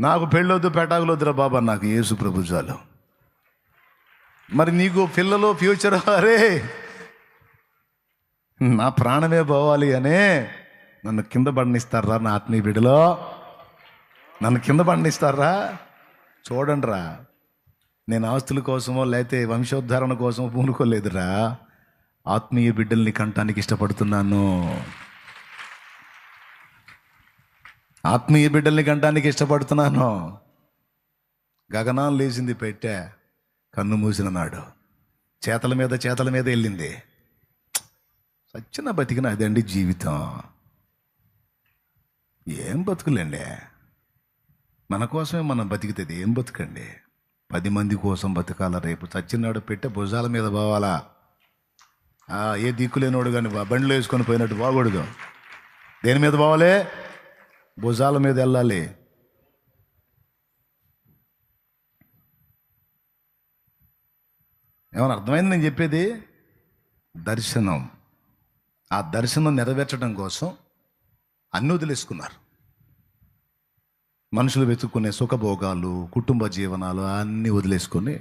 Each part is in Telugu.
నాకు పెళ్ళొద్దు పెటాకులొద్దురా బాబా నాకు యేసు ప్రభు చాలు. మరి నీకు పిల్లలు ఫ్యూచర్ అరే నా ప్రాణమే పోవాలి అనే నన్ను కింద పండిస్తారా నా ఆత్మీయ బిడ్డలో? నన్ను కింద పండిస్తారా చూడండి రా నేను ఆస్తుల కోసమో లేకపోతే వంశోద్ధారణ కోసమో పూనుకోలేదురా. ఆత్మీయ బిడ్డల్ని కంటానికి ఇష్టపడుతున్నాను. ఆత్మీయ బిడ్డల్ని కంటానికి ఇష్టపడుతున్నాను. గగనాలు లేచింది పెట్టే కన్ను మూసిన నాడు. చేతల మీద చేతల మీద వెళ్ళింది. సచ్చిన బతికిన అదండి జీవితం. ఏం బతుకులేండి? మన కోసమే మనం బతికితే ఏం బతుకండి? పది మంది కోసం బతకాల రేపు? చచ్చినాడు పెట్టే భుజాల మీద పోవాలా? ఏ దిక్కులేనోడు కానీ బండ్లు వేసుకొని పోయినట్టు బాగూడదు దేని మీద పోవాలి? భుజాల మీద వెళ్ళాలి. ఏమైనా అర్థమైంది నేను చెప్పేది? దర్శనం. ఆ దర్శనం నెరవేర్చడం కోసం అన్ని వదిలేసుకున్నారు. మనుషులు వెతుక్కునే సుఖభోగాలు కుటుంబ జీవనాలు అన్నీ వదిలేసుకొని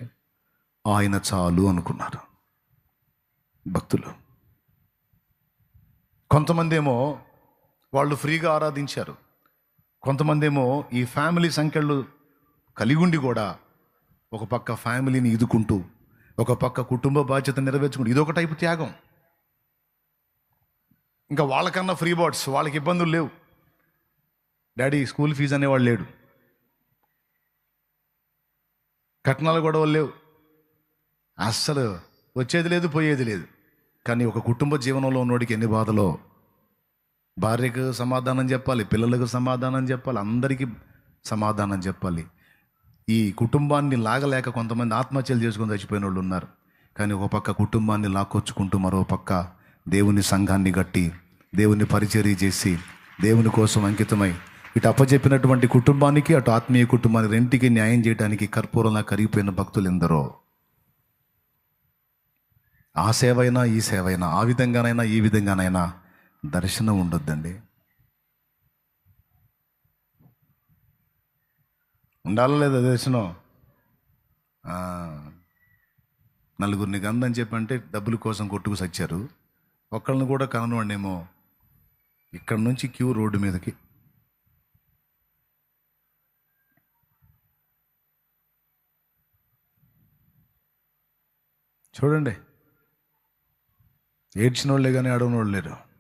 ఆయన చాలు అనుకున్నారు భక్తులు. కొంతమంది ఏమో వాళ్ళు ఫ్రీగా ఆరాధించారు. కొంతమంది ఏమో ఈ ఫ్యామిలీ సంఖ్యలు కలిగి ఉండి కూడా ఒక పక్క ఫ్యామిలీని ఇదుకుంటూ ఒక పక్క కుటుంబ బాధ్యత నెరవేర్చుకుంటూ ఇదొక టైపు త్యాగం. ఇంకా వాళ్ళకన్నా ఫ్రీ బర్డ్స్ వాళ్ళకి ఇబ్బందులు లేవు. డాడీ స్కూల్ ఫీజు అనేవాడు లేడు. కట్నాలు గొడవలు లేవు. అస్సలు వచ్చేది లేదు పోయేది లేదు. కానీ ఒక కుటుంబ జీవనంలో ఉన్నోడికి ఎన్ని బాధలో భార్యకు సమాధానం చెప్పాలి పిల్లలకు సమాధానం చెప్పాలి అందరికీ సమాధానం చెప్పాలి. ఈ కుటుంబాన్ని లాగలేక కొంతమంది ఆత్మహత్యలు చేసుకొని చచ్చిపోయిన వాళ్ళు ఉన్నారు. కానీ ఒక పక్క కుటుంబాన్ని లాక్కొచ్చుకుంటూ మరో పక్క దేవుని సంఘాన్ని గట్టి దేవుని పరిచర్య చేసి దేవుని కోసం అంకితమై ఇటు అప్పచెప్పినటువంటి కుటుంబానికి అటు ఆత్మీయ కుటుంబానికి రెంటికి న్యాయం చేయడానికి కర్పూరంలా కరిగిపోయిన భక్తులు ఎందరో ఆ సేవైనా ఈ సేవైనా ఆ విధంగానైనా ఈ విధంగానైనా దర్శనం ఉండొద్దండి. ఉండాలా లేదా దర్శనం? నలుగురిని గందని చెప్పంటే డబ్బుల కోసం కొట్టుకు సచ్చారు. ఒక్కళ్ళని కూడా కననివ్వండేమో. ఇక్కడ నుంచి క్యూ రోడ్డు మీదకి. చూడండి. ఏడ్చిన వాళ్ళే కానీ అడవని వాళ్ళు లేరు.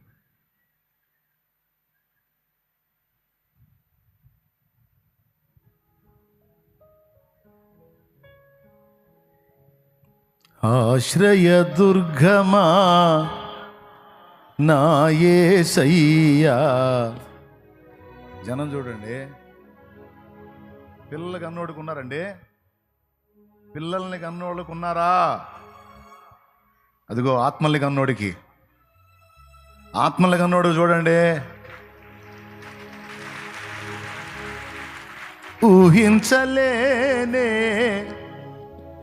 ఆశ్రయ దుర్గమా జనం చూడండి. పిల్లలు కన్నోడికి ఉన్నారండి పిల్లల్ని కన్నోళ్ళకు ఉన్నారా అదిగో ఆత్మల్ని కన్నోడికి. ఆత్మల్ని కన్నోడు చూడండి. ఊహించలేనే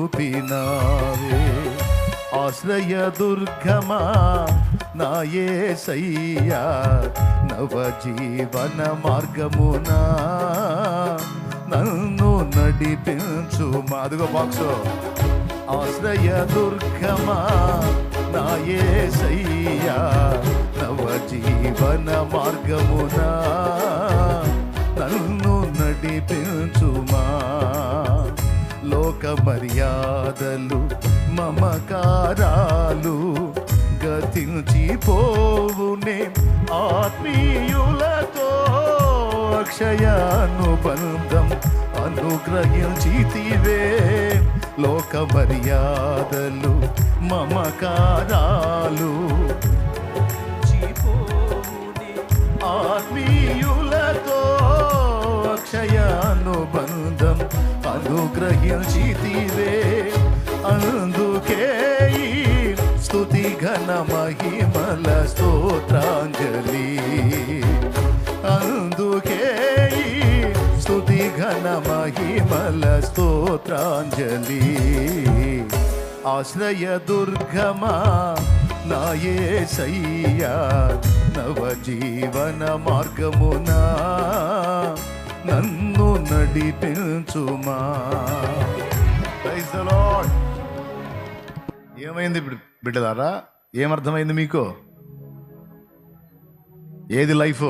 చూపినావే. ఆశ్రయ దుర్గమా నాయే సయ్యా నవజీవన మార్గమునా. నన్ను నడిపించు మాదిగో బాక్స్. ఆశ్రయ దుర్గమా నాయే సయ్యా నవజీవన మార్గమునా. నన్ను నడిపించు లోక మర్యాదలు మమకారాలు గతించిపోవునే ఆత్మీయులతో అక్షయానుబంధం అనుగ్రహించితివే. లోక మర్యాదలు మమకారాలు అక్షయానుబంధం అనుగ్రహించితివే. అందుకే స్థుతి ఘన మహిమల స్తోత్రాంజలి. అందుకే స్థుతి ఘన మహిమల స్తోత్రాంజలి. ఆశ్రయ దుర్గమా నాయే సయ్యా నవజీవన మార్గమునా. నన్ను నడిపించుమా. ఏమైంది బిడ్- బిడ్డలారా? ఏమర్థమైంది మీకు? ఏది లైఫ్?